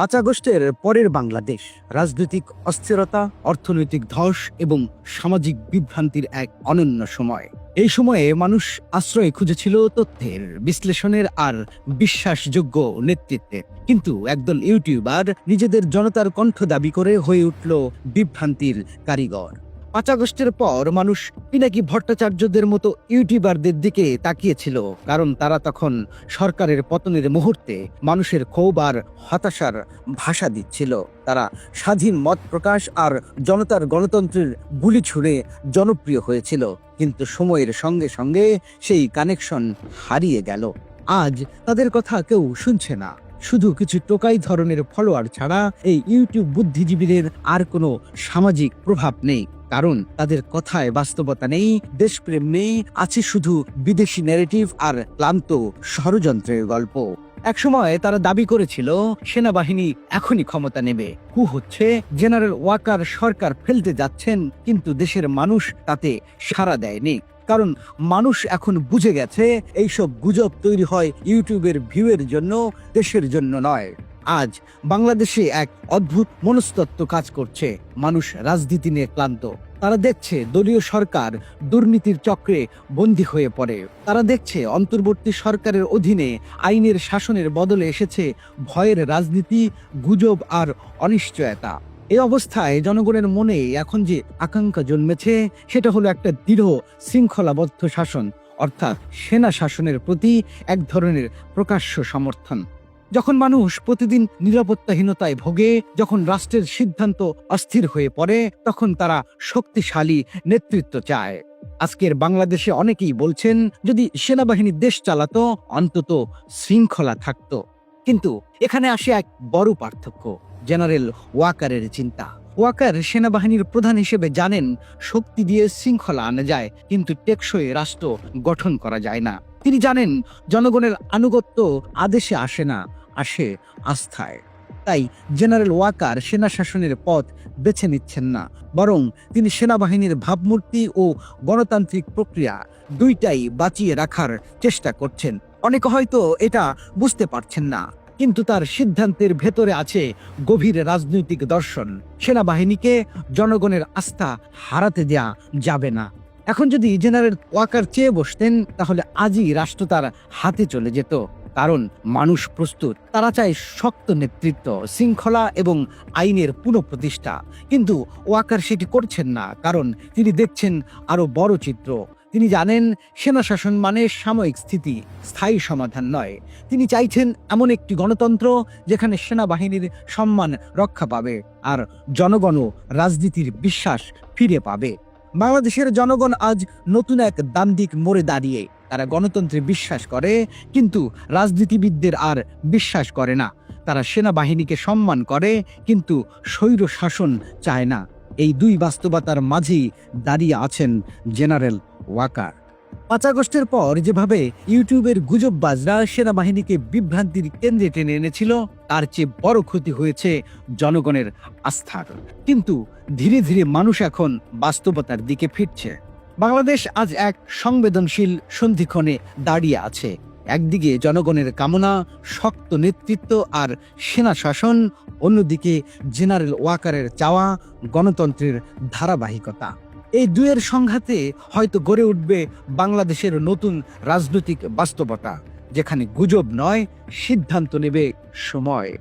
পাঁচ আগস্টের পরের বাংলাদেশ, রাজনৈতিক অস্থিরতা, অর্থনৈতিক ধস এবং সামাজিক বিভ্রান্তির এক অনন্য সময়। এই সময়ে মানুষ আশ্রয় খুঁজেছিল তথ্যের বিশ্লেষণের আর বিশ্বাসযোগ্য নেতৃত্বে কিন্তু একদল ইউটিউবার নিজেদের জনতার কণ্ঠ দাবি করে হয়ে উঠল বিভ্রান্তির কারিগর। পাঁচ আগস্টের পর মানুষ পিনাকি ভট্টাচার্যদের মতো ইউটিউবারদের দিকে তাকিয়েছিল, কারণ তারা তখন সরকারের পতনের মুহূর্তে মানুষের ক্ষোভ আর হতাশার ভাষা দিচ্ছিল। তারা স্বাধীন মত প্রকাশ আর জনতার গণতন্ত্রের গুলি ছুঁড়ে জনপ্রিয় হয়েছিল, কিন্তু সময়ের সঙ্গে সঙ্গে সেই কানেকশন হারিয়ে গেল। আজ তাদের কথা কেউ শুনছে না। শুধু কিছু টোকাই ধরনের ফলোয়ার ছাড়া এই ইউটিউব বুদ্ধিজীবীদের আর কোনো সামাজিক প্রভাব নেই। কারণ তাদের কথায় বাস্তবতা নেই, দেশপ্রেম নেই, আছে শুধু বিদেশি ন্যারেটিভ আর ক্লান্ত ষড়যন্ত্রের গল্প। একসময় তারা দাবি করেছিল, সেনাবাহিনী এখনই ক্ষমতা নেবে। কু হচ্ছে, জেনারেল ওয়াকার সরকার ফেলতে যাচ্ছেন, কিন্তু দেশের মানুষ তাতে সাড়া দেয়নি। কারণ মানুষ এখন বুঝে গেছে, এইসব গুজব তৈরি হয় ইউটিউবের ভিউয়ের জন্য, দেশের জন্য নয়। আজ বাংলাদেশে এক অদ্ভুত মনস্তত্ত্ব কাজ করছে। মানুষ রাজনীতি নিয়ে ক্লান্ত। তারা দেখছে দলীয় সরকার দুর্নীতির চক্রে বন্দী হয়ে পড়ে। তারা দেখছে অন্তর্বর্তী সরকারের অধীনে আইনের শাসনের বদলে এসেছে ভয়ের রাজনীতি, গুজব আর অনিশ্চয়তা। এই অবস্থায় জনগণের মনে এখন যে আকাঙ্ক্ষা জন্মেছে, সেটা হলো একটা দৃঢ়, শৃঙ্খলাবদ্ধ শাসন, অর্থাৎ সেনা শাসনের প্রতি এক ধরনের প্রকাশ্য সমর্থন। যখন মানুষ প্রতিদিন নিরাপত্তাহীনতায় ভোগে, যখন রাষ্ট্রের সিদ্ধান্ত অস্থির হয়ে পড়ে, তখন তারা শক্তিশালী নেতৃত্ব চায়। আজকের বাংলাদেশে অনেকেই বলছেন, যদি সেনাবাহিনী দেশ চালাতো, অন্তত শৃঙ্খলা থাকত। কিন্তু এখানে আসে এক বড় পার্থক্য, জেনারেল ওয়াকারের চিন্তা। ওয়াকার সেনাবাহিনীর প্রধান হিসেবে জানেন, শক্তি দিয়ে শৃঙ্খলা আনা যায়, কিন্তু টেকসই রাষ্ট্র গঠন করা যায় না। তিনি জানেন, জনগণের আনুগত্য আদেশে আসে না আসে আস্থায়। তাই জেনারেল ওয়াকার সেনা শাসনের পথ বেছে নিচ্ছেন না, বরং তিনি সেনাবাহিনীর ভাবমূর্তি ও গণতান্ত্রিক প্রক্রিয়া দুইটাই বাঁচিয়ে রাখার চেষ্টা করছেন। অনেকে হয়তো এটা বুঝতে পারছেন না, কিন্তু তার সিদ্ধান্তের ভেতরে আছে গভীর রাজনৈতিক দর্শন। সেনাবাহিনীকে জনগণের আস্থা হারাতে দেয়া যাবে না। এখন যদি জেনারেল ওয়াকার চেয়ে বসতেন, তাহলে আজই রাষ্ট্র তার হাতে চলে যেত। কারণ মানুষ প্রস্তুত। তারা চায় শক্ত নেতৃত্ব, শৃঙ্খলা এবং আইনের পুনঃপ্রতিষ্ঠা। কিন্তু ওয়াকার সেটি করছেন না, কারণ তিনি দেখছেন আরও বড় চিত্র। তিনি জানেন সেনা শাসন মানে সাময়িক স্থিতি, স্থায়ী সমাধান নয়। তিনি চাইছেন এমন একটি গণতন্ত্র যেখানে সেনাবাহিনীর সম্মান রক্ষা পাবে আর জনগণও রাজনীতির বিশ্বাস ফিরে পাবে। বাংলাদেশের জনগণ আজ নতুন এক দান্দিক মোড়ে দাঁড়িয়ে তারা গণতন্ত্রে বিশ্বাস করে, কিন্তু রাজনীতিবিদদের আর বিশ্বাস করে না। তারা সেনাবাহিনীকে সম্মান করে, কিন্তু স্বৈর শাসন চায় না। এই দুই বাস্তবতার মাঝেই দাঁড়িয়ে আছেন জেনারেল ওয়াকার। পাঁচ আগস্টের পর যেভাবে ইউটিউবের গুজববাজরা সেনাবাহিনীকে বিভ্রান্তির কেন্দ্রে টেনে এনেছিল, তার চেয়ে বড় ক্ষতি হয়েছে জনগণের আস্থার কিন্তু ধীরে ধীরে মানুষ এখন বাস্তবতার দিকে ফিরছে। বাংলাদেশ আজ এক সংবেদনশীল সন্ধিক্ষণে দাঁড়িয়ে আছে। একদিকে জনগণের কামনা, শক্ত নেতৃত্ব আর সেনা শাসন, অন্যদিকে জেনারেল ওয়াকারের চাওয়া, গণতন্ত্রের ধারাবাহিকতা। এই দুয়ের সংঘাতে হয়তো গড়ে উঠবে বাংলাদেশের নতুন রাজনৈতিক বাস্তবতা, যেখানে গুজব নয়, সিদ্ধান্ত নেবে সময়।